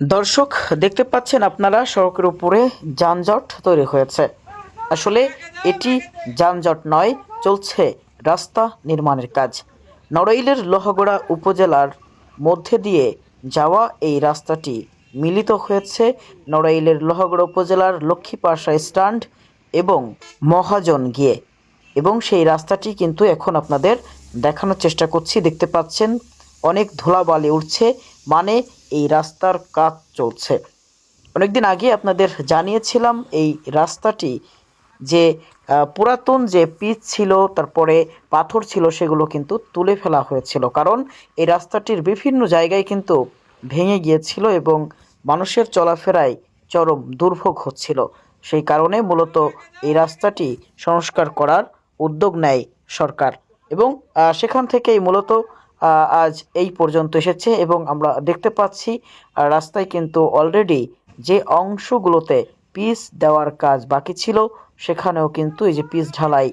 দর্শক, দেখতে পাচ্ছেন আপনারা সড়কের উপরে যানজট তৈরি হয়েছে। আসলে এটি যানজট নয়, চলছে রাস্তা নির্মাণের কাজ। নড়াইলের লোহাগড়া উপজেলার মধ্যে দিয়ে যাওয়া এই রাস্তাটি মিলিত হয়েছে নড়াইলের লোহাগড়া উপজেলার লক্ষ্মীপাশা স্ট্যান্ড এবং মহাজন গিয়ে। এবং সেই রাস্তাটি কিন্তু এখন আপনাদের দেখানোর চেষ্টা করছি। দেখতে পাচ্ছেন, অনেক ধুলাবালি উঠছে মানে এই রাস্তার কাজ চলছে। অনেকদিন আগে আপনাদের জানিয়েছিলাম এই রাস্তাটি যে পুরাতন যে পিচ ছিল, তারপরে পাথর ছিল, সেগুলো কিন্তু তুলে ফেলা হয়েছিল। কারণ এই রাস্তাটির বিভিন্ন জায়গায় কিন্তু ভেঙে গিয়েছিল এবং মানুষের চলাফেরায় চরম দুর্ভোগ হচ্ছিল। সেই কারণে মূলত এই রাস্তাটি সংস্কার করার উদ্যোগ নেয় সরকার এবং সেখান থেকেই মূলত আজ এই পর্যন্ত এসেছে এবং আমরা দেখতে পাচ্ছি রাস্তায় কিন্তু অলরেডি যে অংশগুলোতে পিচ দেওয়ার কাজ বাকি ছিল, সেখানেও কিন্তু এই যে পিচ ঢালাই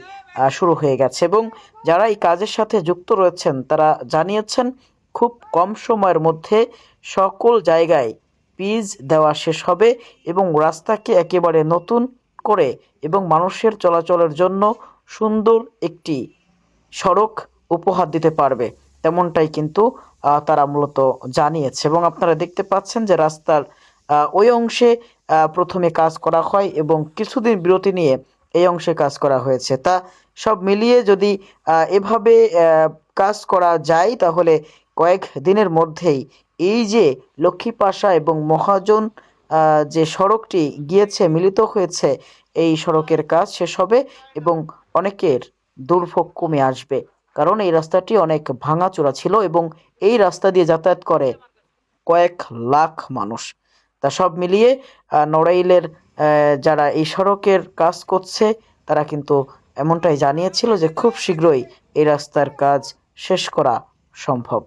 শুরু হয়ে গেছে এবং যারা এই কাজের সাথে যুক্ত রয়েছেন, তারা জানিয়েছেন খুব কম সময়ের মধ্যে সকল জায়গায় পিচ দেওয়া শেষ হবে এবং রাস্তাকে একেবারে নতুন করে এবং মানুষের চলাচলের জন্য সুন্দর একটি সড়ক উপহার দিতে পারবে। তেমনটাই কিন্তু তারা মূলত জানিয়েছে। এবং আপনারা দেখতে পাচ্ছেন যে রাস্তার ওই অংশে প্রথমে কাজ করা হয় এবং কিছুদিন বিরতি নিয়ে এই অংশে কাজ করা হয়েছে। তা সব মিলিয়ে যদি এভাবে কাজ করা যায়, তাহলে কয়েক দিনের মধ্যেই এই যে লক্ষ্মীপাশা এবং মহাজন যে সড়কটি গিয়েছে, মিলিত হয়েছে, এই সড়কের কাজ শেষ হবে এবং অনেকের দুর্ভোগ কমে আসবে। কারণ এই রাস্তাটি অনেক ভাঙাচোরা ছিল এবং এই রাস্তা দিয়ে যাতায়াত করে কয়েক লাখ মানুষ। তা সব মিলিয়ে নড়াইলের যারা এই সড়কের কাজ করছে, তারা কিন্তু এমনটাই জানিয়েছিল যে খুব শীঘ্রই এই রাস্তার কাজ শেষ করা সম্ভব।